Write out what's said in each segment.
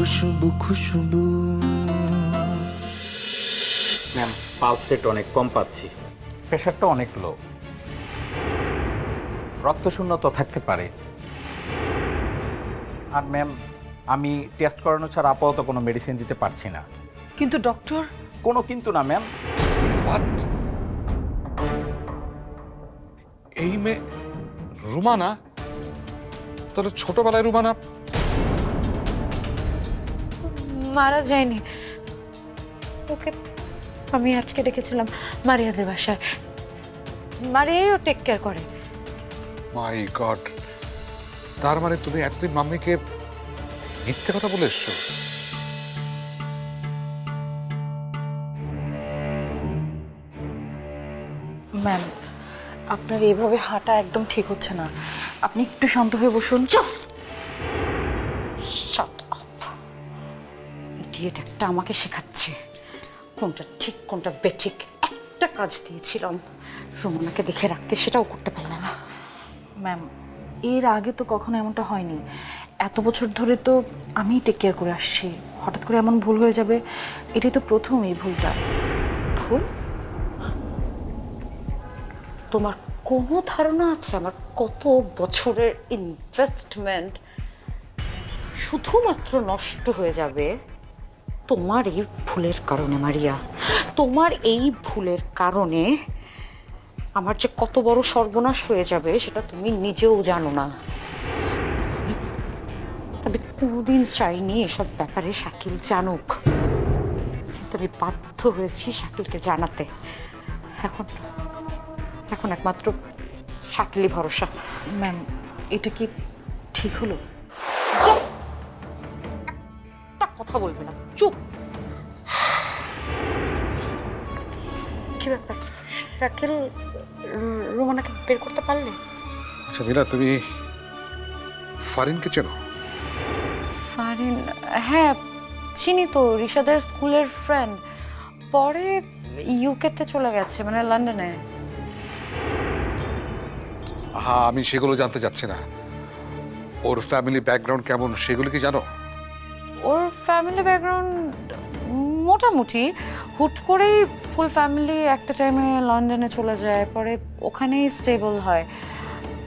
Khushbu Khushbu. Ma'am pulse rate অনেক কম পাচ্ছি। প্রেশারটা অনেক লো রক্তশূন্যতা থাকতে পারে। আর ম্যাম আমি টেস্ট করানো ছাড়া আপাতত কোনো মেডিসিন দিতে পারছি না। কিন্তু ডক্টর কোনো কিন্তু না ম্যাম? এই মেয়ে রুমানা? তাহলে ছোটবেলায় রুমানা মারা যায়নি। ওকে আমি আজকে ডেকেছিলাম মারিয়াদের বাসায়। মারিয়াও টেক কেয়ার করে। মাই গড তার মানে তুমি এতদিন মাম্মিকে মিথ্যে কথা বলে এসছো? ম্যাম আপনার এইভাবে হাঁটা একদম ঠিক হচ্ছে না। আপনি একটু শান্ত হয়ে বসুন। শাট ইডিয়েট একটা আমাকে শেখাচ্ছে। কোনটা ঠিক কোনটা বেঠিক একটা কাজ দিয়েছিলাম। রোমনাকে দেখে রাখতে সেটাও করতে পারলাম না। ম্যাম এর আগে তো কখনো এমনটা হয়নি। এত বছর ধরে তো আমি টেক কেয়ার করে আসছি। হঠাৎ করে এমন ভুল হয়ে যাবে এটাই তো প্রথম এই ভুলটা। ভুল? তোমার কোনো ধারণা আছে আমার কত বছরের ইনভেস্টমেন্ট শুধুমাত্র নষ্ট হয়ে যাবে? তোমার এই ভুলের কারণে মারিয়া। তোমার এই ভুলের কারণে আমার যে কত বড় সর্বনাশ হয়ে যাবে সেটা তুমি নিজেও জানো না। তবে কোনোদিন চাইনি এসব ব্যাপারে শাকিল জানুক। কিন্তু আমি বাধ্য হয়েছি শাকিলকে জানাতে। এখন এখন একমাত্র শাকিলই ভরসা। ম্যাম এটা কি ঠিক হলো? কথা বলবে না। চুপ। কি ব্যাপার? শাকিল রু- রুমানাকে বের করতে পারলে? আচ্ছা মীরা তুমি ফারিনকে চেনো? ফারিন হ্যাঁ চিনি তো ঋষাদের স্কুলের ফ্রেন্ড পরে ইউকেতে চলে গেছে মানে লন্ডনে হ্যাঁ আমি সেগুলো জানতে চাচ্ছি না। ওর ফ্যামিলি ব্যাকগ্রাউন্ড কেমন সেগুলো কি জানো? ফ্যামিলি ব্যাকগ্রাউন্ড মোটামুটি হুট করেই ফুল ফ্যামিলি একটা টাইমে লন্ডনে চলে যায় পরে ওখানেই স্টেবল হয়।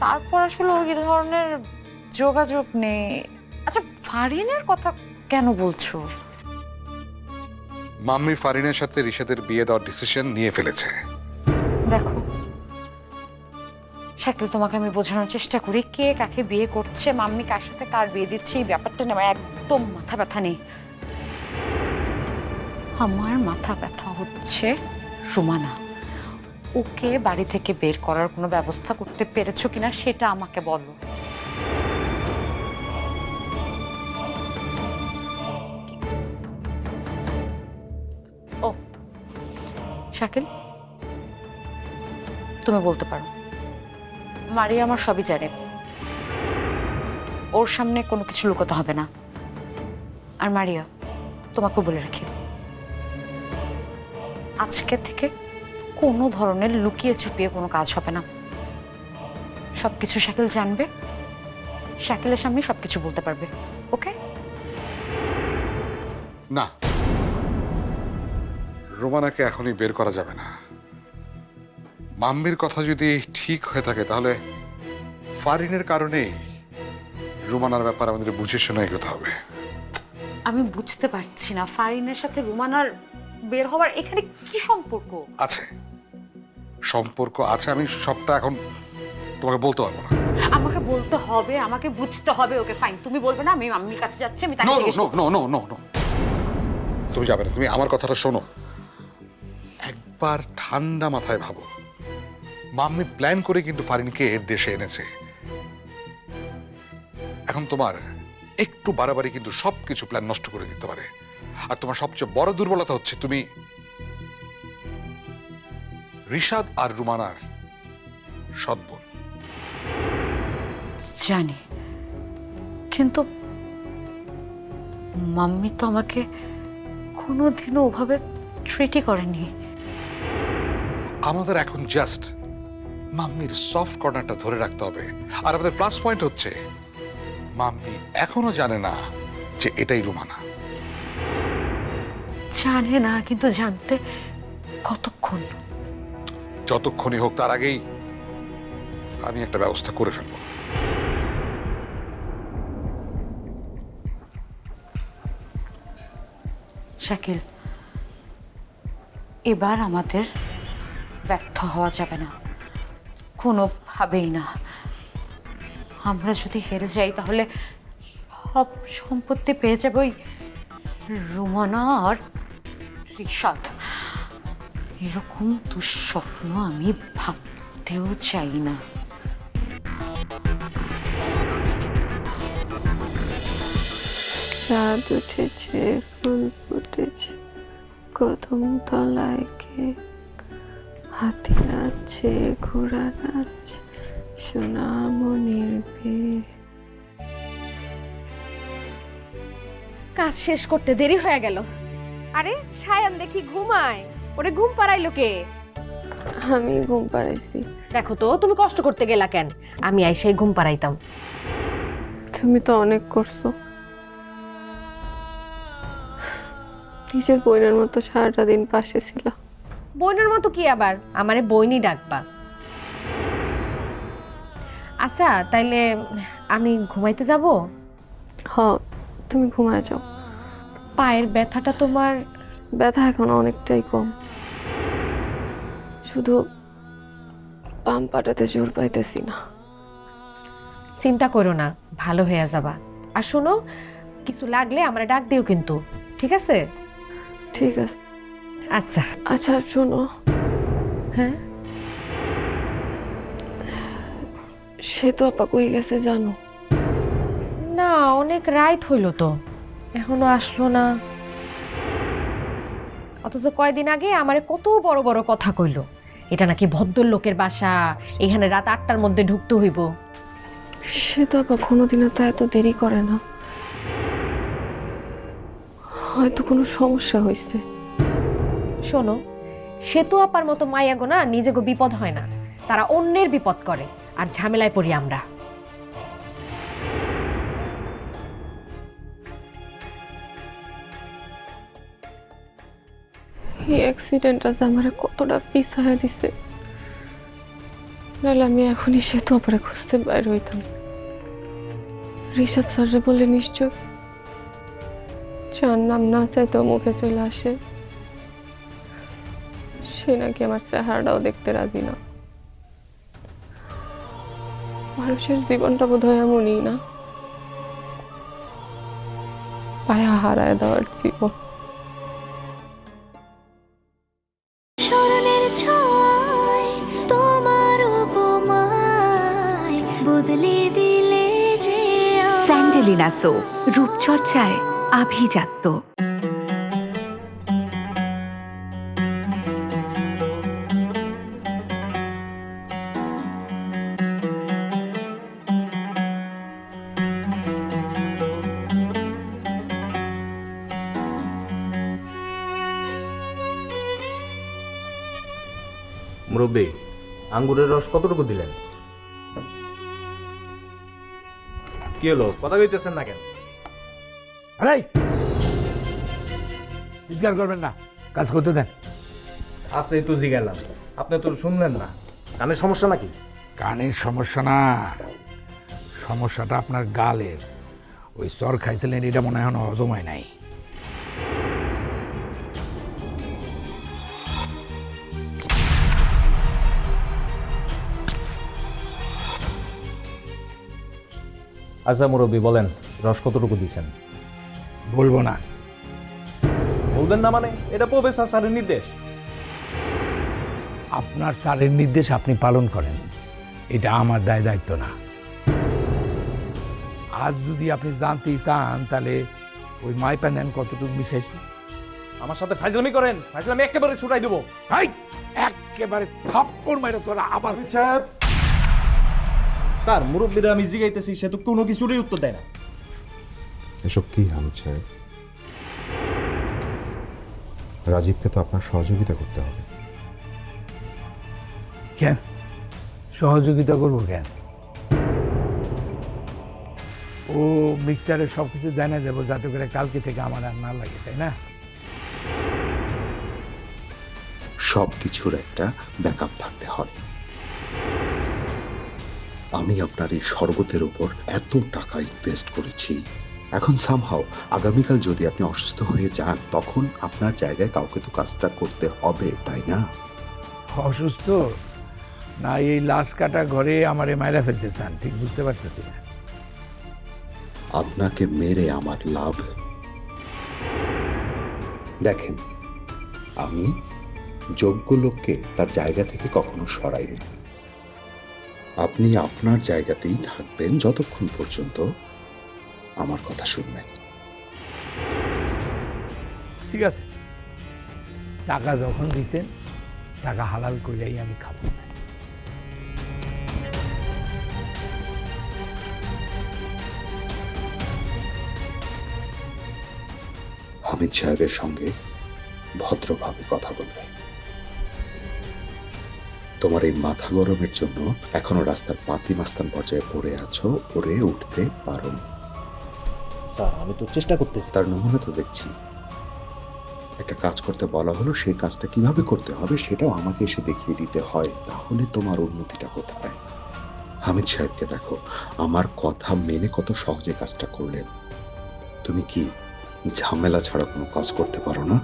তারপর আসলে ওই ধরনের যোগাযোগ নেই। আচ্ছা ফারিনের কথা কেন বলছো? মাম্মি ফারিনের সাথে রিশাদের বিয়ে দেওয়ার ডিসিশন নিয়ে ফেলেছে। দেখো শাকিল তোমাকে আমি বোঝানোর চেষ্টা করি কে কাকে বিয়ে করছে মাম্মি কার সাথে কার বিয়ে দিচ্ছে এই ব্যাপারটা না আমার একদম মাথা ব্যথা নেই। আমার মাথা ব্যথা হচ্ছে। রুমানা ওকে বাড়ি থেকে বের করার কোনো ব্যবস্থা করতে পেরেছ কিনা সেটা আমাকে বলো। ও, শাকিল, তুমি বলতে পারো। মারিয়া আমার সবই জানে। ওর সামনে কোনো কিছু লুকোতে হবে না। আর মারিয়া তোমাকে বলে রাখি। আজকে থেকে কোনো ধরনের লুকিয়ে চুপিয়ে কোনো কাজ হবে না। সব কিছু শাকিল জানবে শাকিলের সামনে সব কিছু বলতে পারবে ওকে? না। রোমানাকে এখনই বের করা যাবে না। মাম্মির কথা যদি ঠিক হয়ে থাকে তাহলে ফারিনের কারণেই রুমানার ব্যাপার আমাদের বুঝে শুনে এগোতে হবে। আমি বুঝতে পারছি না ফারিনের সাথে রুমানার বের হওয়ার এখানে কি সম্পর্ক? আছে। সম্পর্ক আছে আমি সবটা এখন তোমাকে বলতে পারব না। আমাকে বলতে হবে আমাকে বুঝতে হবে ওকে ফাইন তুমি বলবে না আমি মাম্মির কাছে যাচ্ছি আমি তাকে নো জিজ্ঞেস no no no no no তুমি যাবে না তুমি আমার কথাটা শোনো। একবার ঠান্ডা মাথায় ভাবো। মাম্মি প্ল্যান করে কিন্তু ফারিনকে এর দেশে এনেছে। এখন তোমার একটু বাড়াবাড়ি কিন্তু সবকিছু প্ল্যান নষ্ট করে দিতে পারে। আর তোমার সবচেয়ে বড় দুর্বলতা হচ্ছে তুমি রিশাদ আর রুমানার সদ্বোন জানি। কিন্তু মাম্মি তো আমাকে কোনোদিনও ওভাবে ট্রিটই করেনি। আমাদের এখন জাস্ট মাম্মির সফট কর্নারটা ধরে রাখতে হবে। আর আমাদের প্লাস পয়েন্ট হচ্ছে মাম্মি এখনও জানে না যে এটাই রুমানা। জানে না কিন্তু জানতে কতক্ষণ? যতক্ষণই হোক তার আগেই আমি একটা ব্যবস্থা করে ফেলব। শাকিল এবার আমাদের ব্যর্থ হওয়া যাবে না। কোনোভাবেই না। আমরা যদি হেরে যাই তাহলে সব সম্পত্তি পেয়ে যাবে ওই রুমানা আর রিশাদ এরকম দুঃস্বপ্ন আমি ভাবতেও চাই না। চাঁদ উঠেছে ফুল ফুটেছে কদম তলায় কে হাতি নাচছে ঘোড়া নাচছে সোনামণির বিয়ে। কাজ শেষ করতে দেরি হয়ে গেল। আরে সায়ান দেখি ঘুমায়। ওরে ঘুম পাড়াইলো কে? আমি ঘুম পাড়াইছি। দেখো তো তুমি কষ্ট করতে গেলা কেন? আমি আইসাই ঘুম পাড়াইতাম। তুমি তো অনেক করছ। নিজের বইনের মতো সারাটা দিন পাশে ছিল। বইনের মতো কি আবার? আমারে বইনি ডাকবা। আচ্ছা তাইলে আমি ঘুমাইতে যাব? হ তুমি ঘুমায় যাও। পায়ের ব্যথাটা তোমার? ব্যথা এখন অনেকটাই কম। শুধু পাম পাটাতে জোর পাইতেছি না। চিন্তা করো না ভালো হয়ে যাবা। আর শোনো কিছু লাগলে আমরা ডাক দিও কিন্তু ঠিক আছে? ঠিক আছে। আচ্ছা। আচ্ছা শোনো। হ্যাঁ? সে তো আপা কই গেছে জানো? না অনেক রাইত হইল তো। এখনও আসলো না। অথচ কয়দিন আগে আমারে কত বড় বড় কথা কইল। এটা নাকি ভদ্রলোকের বাসা এখানে রাত আটটার মধ্যে ঢুকতে হইব। সে তো আপা কোনোদিনও তো এত দেরি করে না। হয়তো কোনো সমস্যা হয়েছে শোনো সে তো আপার মতো মায়াগো না নিজেগো বিপদ হয় না। তারা অন্যের বিপদ করে আর ঝামেলায় পড়ি আমরা। এই অ্যাক্সিডেন্টটা যে আমার কতটা পিছায় দিছে। নাহলে আমি এখনই সেতু আপারে খুঁজতে বাইর হইতাম। রিশাদ স্যাররে বলে নিশ্চয় যার নাম না চাইতেও মুখে চলে আসে। সে নাকি আমার চেহারাটাও দেখতে রাজি না। মানুষের জীবনটা বোধ হয় এমনই না। পায়া হারায় দেওয়ার জীবন। আমায়। স্যান্ডেলিনা সো রূপচর্চায় আভিজাত্য মুরব্বী আঙ্গুরের রস কতটুকু দিলেন কি হলো? কথা কইতেছেন না কেন? আরে চিৎকার করবেন না। কাজ করতে দেন। আস্তে তো জিগাইলাম। আপনি তো শুনলেন না। কানের সমস্যা নাকি? কানের সমস্যা না। সমস্যাটা আপনার গালের। ওই চর খাইছিলেন এটা মনে হয় হজম হয় নাই। আচ্ছা মুরব্বী বলেন রস কতটুকু দিছেন? বলব না। বলবেন না মানে? এটা প্রফেসর স্যারের নির্দেশ। আপনার স্যারের নির্দেশ আপনি পালন করেন। এটা আমার দায় দায়িত্ব না। আজ যদি আপনি জানতেই চান তাহলে ওই মাইপা নেন কতটুকু মিশাইছি? আমার সাথে ফাইজলামি করেন। ফাইজলামি একেবারে ছুটাই দেবো। একেবারে থাপ্পড় মাইরে তোরা আবার স্যার মুরব্বীরা আমি জিগাইতেছি সে তো কোনো কিছুরই উত্তর দেয় না। এসব কি সাহেব রাজীবকে তো আপনার সহযোগিতা করতে হবে। কেন? সহযোগিতা করব কেন? ও মিক্সারে সব কিছু জানা যাব যাতে করে কালকে থেকে আমার আর না লাগে তাই না? সব কিছুর একটা ব্যাকআপ থাকতে হয়। আমি আপনার এই শরবতের উপর এত টাকা ইনভেস্ট করেছি। এখন সামহাও আগামীকাল যদি আপনি অসুস্থ হয়ে যান তখন আপনার জায়গায় কাউকে তো কাজটা করতে হবে তাই না? অসুস্থ? না এই লাশ কাটা ঘরে আমার মায়েরা ফেলতে চান ঠিক বুঝতে পারতেছি না। আপনাকে মেরে আমার লাভ। দেখেন আমি যোগ্য লোককে তার জায়গা থেকে কখনো সরাইনি। আপনি আপনার জায়গাতেই থাকবেন যতক্ষণ পর্যন্ত আমার কথা শুনবেন। ঠিক আছে। টাকা যখন দিছেন টাকা হালাল করিয়াই আমি খাব। হামিদ সাহেবের সঙ্গে ভদ্রভাবে কথা বলবে। তোমার এই মাথা গরমের জন্য এখনও রাস্তার পাতি মাস্তান পর্যায়ে পড়ে আছো পড়ে উঠতে পারোনি। স্যার আমি তো চেষ্টা করতেছি। তার নমুনা তো দেখছি। একটা কাজ করতে বলা হলো সেই কাজটা কীভাবে করতে হবে সেটাও আমাকে এসে দেখিয়ে দিতে হয়। তাহলে তোমার উন্নতিটা কোথায়? হামিদ সাহেবকে দেখো আমার কথা মেনে কত সহজে কাজটা করলেন। তুমি কি ঝামেলা ছাড়া কোনো কাজ করতে পারো না?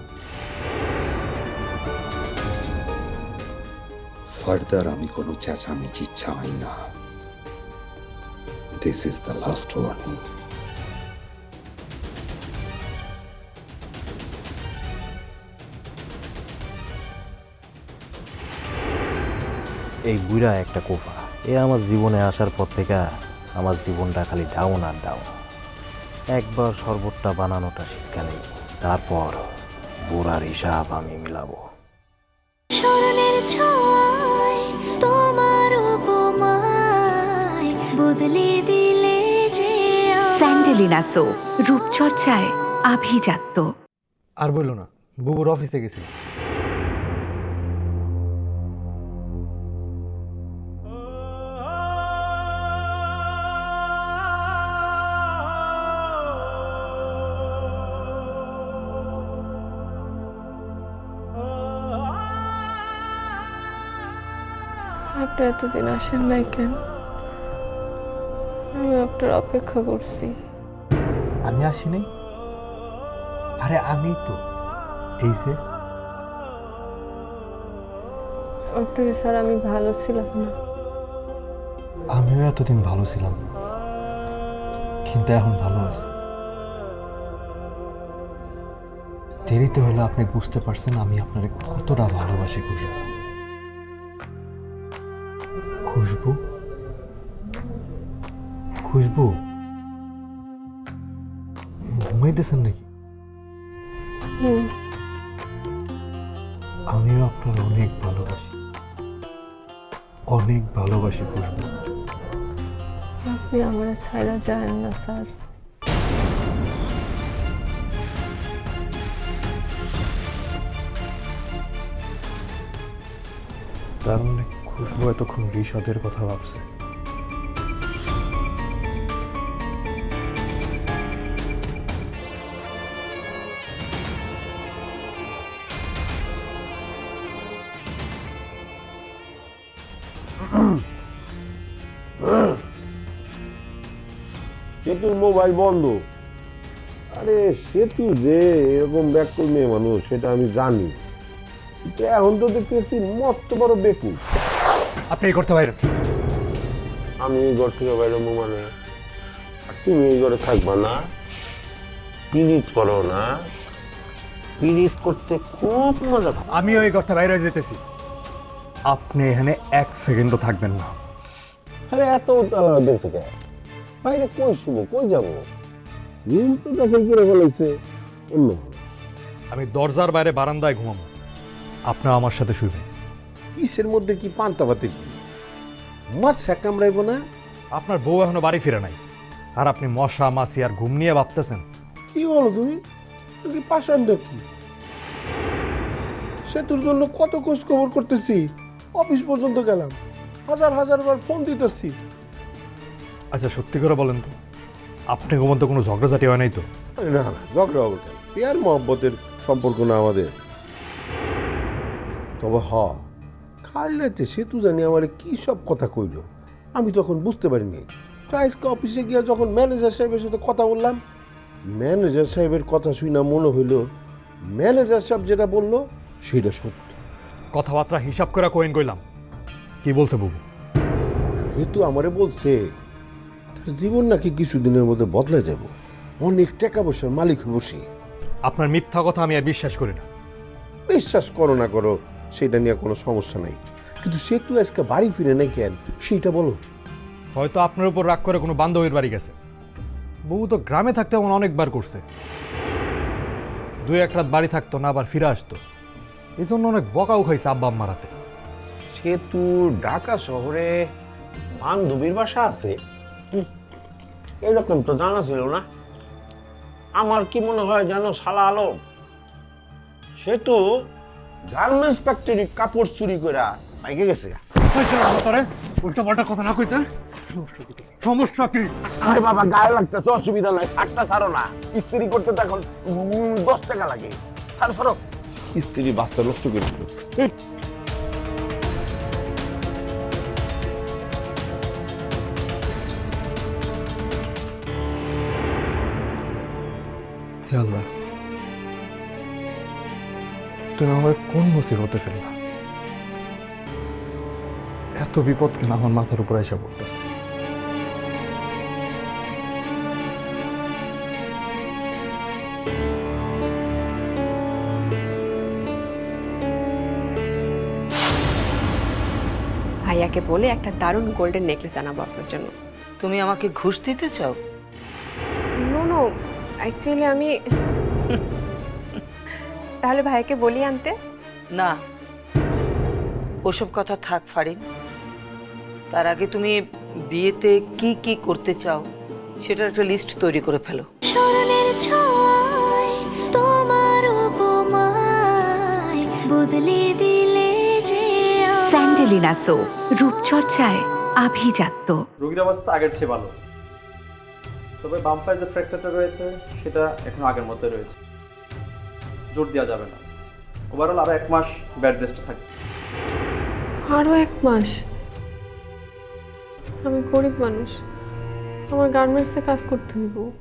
ফার্দার আমি কোনো চেঁচামেচি চাই না। This is the last warning এই বুড়া একটা কোফা। এ আমার জীবনে আসার পর থেকে আমার জীবনটা খালি ডাউন আর ডাউন একবার শরবতটা বানানোটা নেই। তারপর বুড়ার হিসাব আমি মিলাবো। বদলে দিলে যে স্যান্ডেলিনা সো রূপচর্চায় আভিজাত্য। আর বলল না বুবুর অফিসে গেছিল আপনি এতদিন আসেন নাই কেন? আমি আপনার অপেক্ষা করছি। আমি আসিনি? আরে আমি তো। এই যে। আপনাকে স্যার আমি ভালো ছিলাম না। আমিও এতদিন ভালো ছিলাম। কিন্তু এখন ভালো আছি। দেরিতে হলে আপনি বুঝতে পারছেন আমি আপনার কতটা ভালোবাসি খুশবু খুশবু ঘুমাইতেছেন নাকি? আমিও আপনার অনেক ভালোবাসি। অনেক ভালোবাসি খুশবু আপনি আমার ছাড়া যান না স্যার। তার মানে খুশবু এতক্ষণ রিশাদের কথা ভাবছে? সেতুর মোবাইল বন্ধ। আরে সেতু যে এরকম ব্যাকুল মেয়ে মানুষ সেটা আমি জানি। কিন্তু এখন তো দেখতেছি মস্ত বড় বেকুল আপনি এই করতে পারেন আমি এই ঘর থেকে বেরোবো মানে? আর তুমি এই ঘরে থাকবা না? পিরিত করো না? পিরিত করতে খুব মজা পাও। আমিও এই করতে বাইরে যেতেছি। আপনি এখানে এক সেকেন্ডও থাকবেন না। আরে এত উত্তালা দেখছে কে বাইরে কই শুভ কই যাব? রুম তো দখল করে ফেলেছে। অন্য আমি দরজার বাইরে বারান্দায় ঘুমাবো। আপনারা আমার সাথে শুইবেন। কিসের মধ্যে কি পান্তা ভাতে কি মাছ কামড়াইব না? আপনার বউ এখনও বাড়ি ফিরে নাই। আর আপনি মশা মাছি আর ঘুম নিয়ে ভাবতেছেন। কি বলো তুমি? তুমি কি? পাষাণটা কি সেতুর জন্য কত খোঁজ খবর করতেছি। অফিস পর্যন্ত গেলাম। হাজার হাজার বার ফোন দিতেছি। আচ্ছা সত্যি করে বলেন তো আপনি মধ্যে কোনো ঝগড়া ঝগড়াঝাটি হয় নাই তো? না না ঝগড়া হবে কেন? পেয়ার মহব্বতের সম্পর্ক না আমাদের। তবে হ কাল রাতে সেতু জানি আমার কি সব কথা কইল। আমি তখন বুঝতে পারিনি। তো আজকে অফিসে গিয়ে যখন ম্যানেজার সাহেবের সাথে কথা বললাম ম্যানেজার সাহেবের কথা শুনে মনে হইল ম্যানেজার সাহেব যেটা বলল সেটা সত্য। কথাবার্তা হিসাব করে কোয়েন কইলাম। কি বলছে বুবু? সেতু আমারে বলছে তার জীবন নাকি কিছুদিনের মধ্যে বদলে যাব। অনেক টাকা পয়সার মালিক হব সে। আপনার মিথ্যা কথা আমি আর বিশ্বাস করি না। বিশ্বাস করো না করো সেটা নিয়ে কোনো সমস্যা নাই। কিন্তু সেতু আজকে বাড়ি ফিরে নাই কেন? সেইটা বলো। হয়তো আপনার উপর রাগ করে কোনো বান্ধবীর বাড়ি গেছে। বউ তো গ্রামে থাকতে এমন অনেকবার করছে। দুই এক রাত বাড়ি থাকতো না আবার ফিরে আসতো। এই জন্য অনেক বকাও খাইছে আব্বা আম্মার হাতে। সেতু ঢাকা শহরে বান্ধবীর বাসা আছে। এরকম তো জানা ছিল না। আমার কি মনে হয় জানো শালা আলম? সেতু গার্মেন্টস ফ্যাক্টরি কাপড় চুরি করে বাইকে গেছে উল্টা পাল্টা কথা না কইতে? সমস্যা কি? আরে বাবা গায়ে লাগতেছে অসুবিধা নাই শাকটা ছাড়ো না। ইস্ত্রি করতে তো এখন উম, দশ টাকা লাগে। ছাড়ো ছাড়ো। ইস্ত্রি বাচ্চা নষ্ট করে হে আল্লাহ। তুমি আমার কোন মুসিবতে ফেললা? এত বিপদ কেন আমার মাথার উপর এসে পড়তেছে? ভাইয়াকে বলে একটা দারুণ গোল্ডেন নেকলেস আনাবো আপনার জন্য। তুমি আমাকে ঘুষ দিতে চাও? অ্যাকচুয়ালি আমি তাহলে ভাইকে বলি আনতে? না। ওসব কথা থাক ফারিন। তার আগে তুমি বিয়েতে কি কি করতে চাও সেটার একটা লিস্ট তৈরি করে ফেলো। স্মরণের ছয় তোমার উপমায় বদলে দিলে যে স্যান্ডেলিনা সো রূপচর্চায় আভিজাত্য। রোগীর অবস্থা আগের চেয়ে ভালো। তবে বাম যে ফ্র্যাকচারটা রয়েছে, সেটা এখন আগের মধ্যে রয়েছে। জোর দেওয়া যাবে না। ওভারঅল আরও এক মাস ব্যাড রেস্টে থাকবে। আরও এক মাস? আমি গরিব মানুষ। আমার গার্মেন্টসে কাজ করতে হইব।